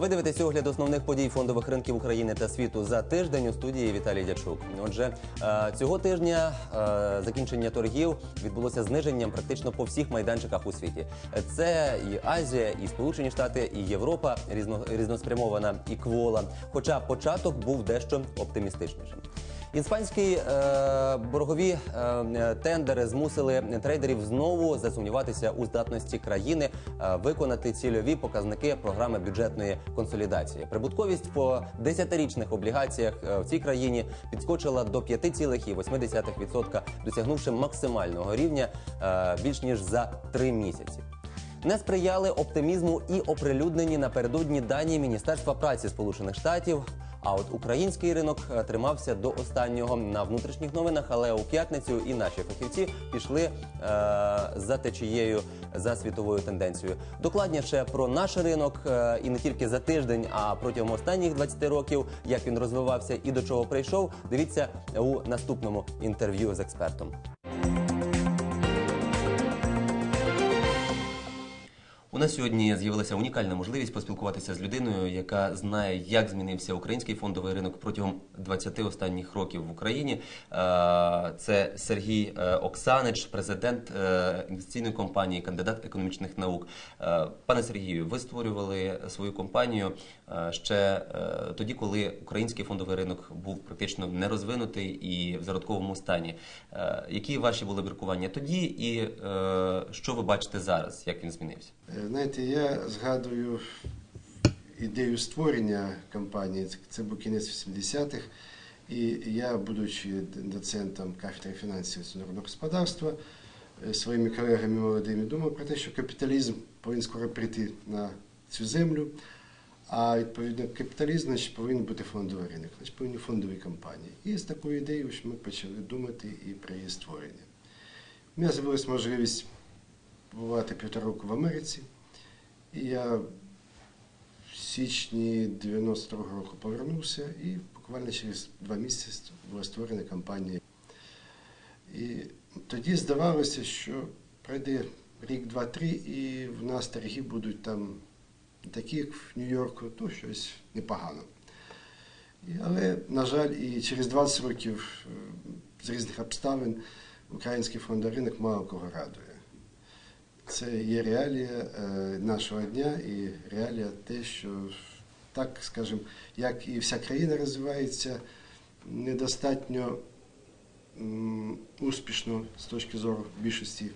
Ви дивитесь огляд основних подій фондових ринків України та світу за тиждень у студії Віталій Дячук. Отже, е, цього тижня е, закінчення торгів відбулося зниженням практично по всіх майданчиках у світі. Це і Азія, і Сполучені Штати, і Європа різно, різноспрямована і квола. Хоча початок був дещо оптимістичнішим. Іспанські е, боргові е, тендери змусили трейдерів знову засумніватися у здатності країни е, виконати цільові показники програми бюджетної консолідації. Прибутковість по десятирічних облігаціях е, в цій країні підскочила до 5,8%, досягнувши максимального рівня е, більш ніж за три місяці. Не сприяли оптимізму і оприлюднені напередодні дані Міністерства праці Сполучених Штатів. А от український ринок е, тримався до останнього на внутрішніх новинах, але у п'ятницю і наші фахівці пішли е, за течією за світовою тенденцією. Докладніше про наш ринок е, і не тільки за тиждень, а протягом останніх 20 років, як він розвивався і до чого прийшов. Дивіться у наступному інтерв'ю з експертом. Нас сьогодні з'явилася унікальна можливість поспілкуватися з людиною, яка знає, як змінився український фондовий ринок протягом 20 останніх років в Україні. Е, Це Сергій е, Оксанич, президент е, інвестиційної компанії, кандидат економічних наук. Пане Сергію, ви створювали свою компанію ще тоді, коли український фондовий ринок був практично нерозвинутий і в зародковому стані. Які ваші були міркування тоді, і що ви бачите зараз, як він змінився? Е, Знаєте, я згадую ідею створення компанії, це- був кінець 80-х, і я, будучи доцентом кафедри фінансів міжнародного господарства, е, своїми колегами молодими думав про те, що капіталізм повинен скоро прийти на цю землю, а відповідно капіталізм значить, повинен бути фондовий ринок, значить повинні фондові компанії. І з такою ідеєю ми почали думати і про її створення. У мене з'явилася можливість побувати півтора року в Америці. І я в січні 92-го року повернувся і буквально через два місяці була створена компанія. І тоді здавалося, що пройде рік, два-три, і в нас торги будуть там такі, як в Нью-Йорку, то щось непогано. Але, на жаль, і через 20 років е, з різних обставин український фондовий ринок мало кого радує. Це є реалія е, нашого дня і реалія те, що так, скажімо, як і вся країна розвивається недостатньо успішно з точки зору більшості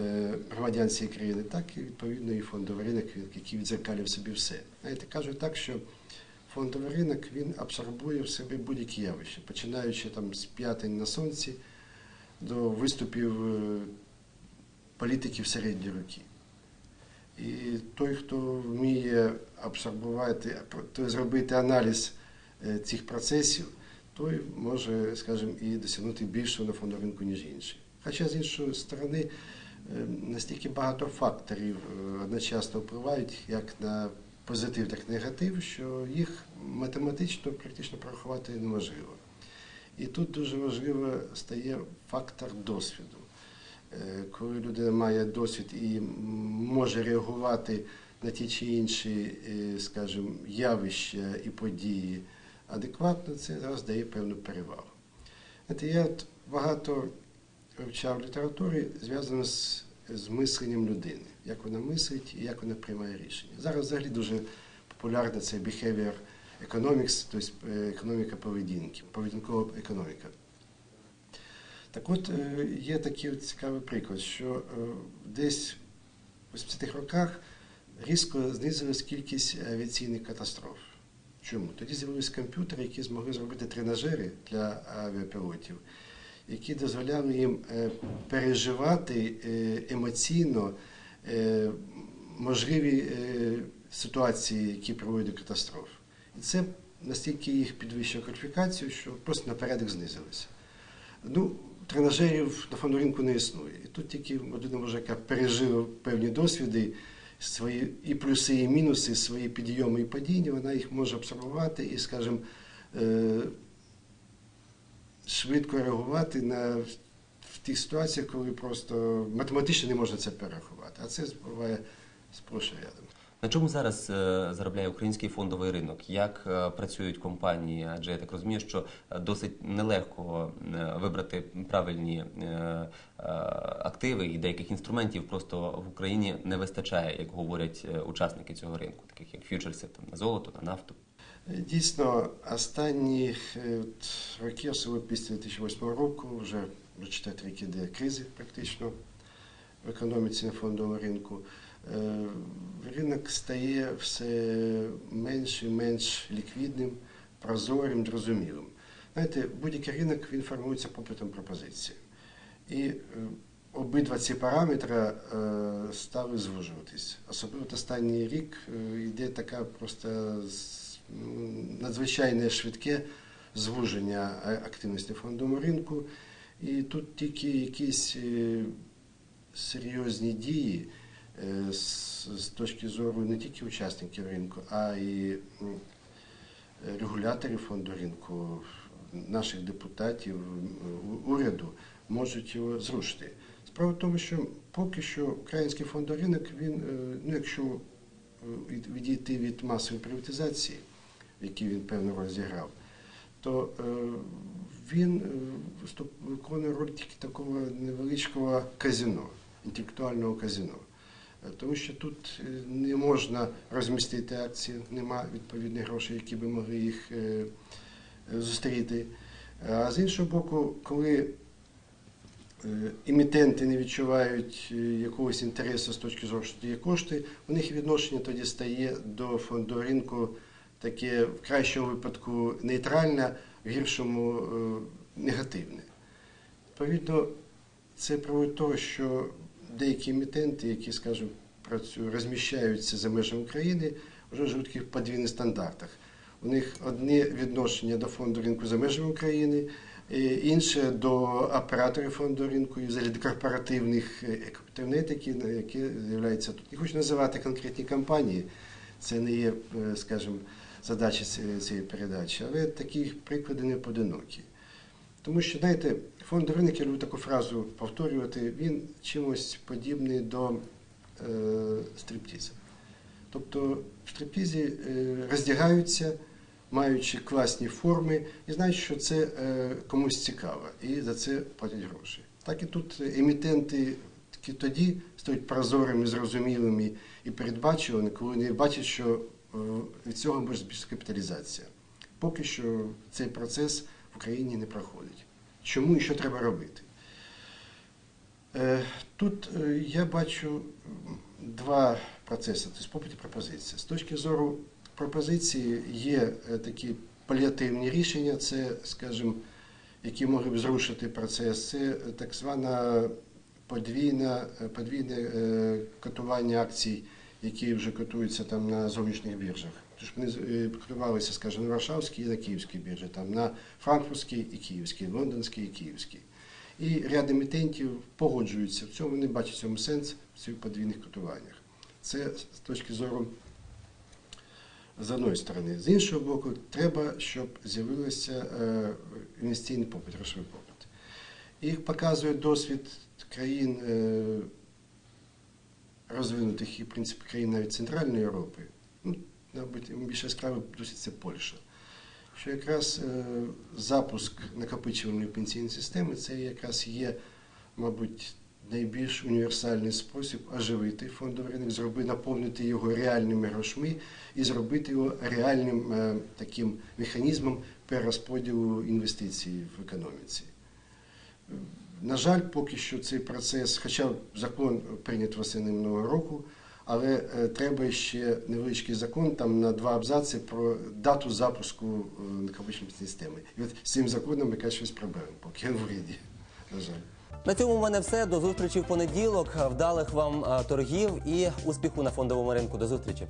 е, громадян цієї країни, так і відповідно і фондовий ринок, який відзеркалює собі все. Знаєте, кажуть так, що фондовий ринок він абсорбує в себе будь-які явища, починаючи там з п'ятень на сонці до виступів. Політиків середньої руки. І той, хто вміє абсорбувати, той зробити аналіз е, цих процесів, той може, скажімо, і досягнути більшого на фондовому ринку, ніж інший. Хоча з іншої сторони е, настільки багато факторів е, одночасно впливають як на позитив, так і негатив, що їх математично практично порахувати неможливо. І тут дуже важливо стає фактор досвіду. Е, коли людина має досвід і може реагувати на ті чи інші, е, скажімо, явища і події адекватно, це зараз дає певну перевагу. Я багато вивчав літератури, зв'язано з, з мисленням людини, як вона мислить і як вона приймає рішення. Зараз взагалі дуже популярна це behavior economics, тобто е, економіка поведінки, поведінкова економіка. Так от е, є такий цікавий приклад, що е, десь в 80-х роках різко знизилась кількість авіаційних катастроф. Чому? Тоді з'явилися комп'ютери, які змогли зробити тренажери для авіапілотів, які дозволяли їм е, переживати емоційно можливі ситуації, які приводять до катастроф. І це настільки їх підвищило кваліфікацію, що просто на порядок знизилися. Ну, тренажерів на ринку не існує. І тут тільки людина може, яка пережила певні досвіди, свої і плюси, і мінуси, свої підйоми і падіння, вона їх може абсорбувати і, скажімо, е, швидко реагувати на в тих ситуаціях, коли просто математично не можна це перерахувати. А це буває і рядом. На чому зараз е, заробляє український фондовий ринок? Як е, працюють компанії? Адже я так розумію, що е, досить нелегко вибрати правильні активи і деяких інструментів просто в Україні не вистачає, як говорять учасники цього ринку, таких як фьючерси там на золото, на нафту. Дійсно, останні роки, особливо після 2008 року, вже четвертий рік іде кризи практично в економіці на фондовому ринку. Е, Ринок стає все менш і менш ліквідним, прозорим, зрозумілим. Знаєте, будь-який ринок він формується попитом пропозиції. І е, обидва ці параметри е, стали звужуватись. Особливо останній рік йде така просто ну, надзвичайне швидке звуження активності фондового ринку. І тут тільки якісь серйозні дії з, з точки зору не тільки учасників ринку, а й регуляторів фонду ринку, наших депутатів, уряду можуть його зрушити. Справа в тому, що поки що український фондовий ринок, він, е, ну якщо е, відійти від масової приватизації, в якій він певну роль зіграв, то е, він е, виконує роль тільки такого невеличкого казино, інтелектуального казино. Тому що тут е, не можна розмістити акції, нема відповідних грошей, які би могли їх е, е, зустріти. А з іншого боку, коли емітенти не відчувають якогось інтересу з точки зору, що є кошти, у них відношення тоді стає до фонду ринку таке в кращому випадку нейтральне, в гіршому негативне. Відповідно, це приводить того, що деякі емітенти, які, скажімо, працюють, розміщаються за межами України, вже живуть в подвійних стандартах. У них одне відношення до фонду ринку за межами України, інше до операторів фонду ринку і взагалі до корпоративних е, які, які з'являються тут. Не хочу називати конкретні компанії, це не є, е, скажімо, задача цієї передачі, але такі приклади не поодинокі. Тому що, знаєте, фонд ринок, я люблю таку фразу повторювати, він чимось подібний до е, стриптізу. Тобто в стриптізі е, роздягаються, маючи класні форми, і знають, що це е, комусь цікаво, і за це платять гроші. Так і тут емітенти тільки тоді стають прозорими, зрозумілими і передбачуваними, коли вони бачать, що е, від цього може збільшитися капіталізація. Поки що цей процес Україні не проходить. Чому і що треба робити? Е, Тут е, я бачу два процеси, тобто попит і пропозиція. З точки зору пропозиції є е, такі паліативні рішення, це, скажімо, які могли б зрушити процес, це так звана подвійна, подвійне котування акцій, які вже котуються там на зовнішніх біржах. Тож вони е, котувалися, скажімо, на Варшавській і на Київській біржі, там на Франкфуртській і Київській, Лондонській і Київській. І ряд емітентів погоджуються в цьому, вони бачать в цьому сенс в цих подвійних котуваннях. Це з точки зору з одної сторони. З іншого боку, треба, щоб з'явився е, інвестиційний попит, грошовий попит. І показує досвід країн е, розвинутих і, в принципі, країн навіть Центральної Європи. Мабуть, більше яскраво це Польща. Що якраз е, запуск накопичувальної пенсійної системи це якраз є, мабуть, найбільш універсальний спосіб оживити фондовий ринок, зробити, наповнити його реальними грошми і зробити його реальним е, таким механізмом перерозподілу інвестицій в економіці. На жаль, поки що цей процес, хоча закон прийнят восени минулого року, але е, треба ще невеличкий закон там на два абзаци про дату запуску накопичної накопичувальної системи. І от з цим законом яка щось проблема, поки в уряді, на жаль. На цьому в мене все. До зустрічі в понеділок. Вдалих вам е, торгів і успіху на фондовому ринку. До зустрічі.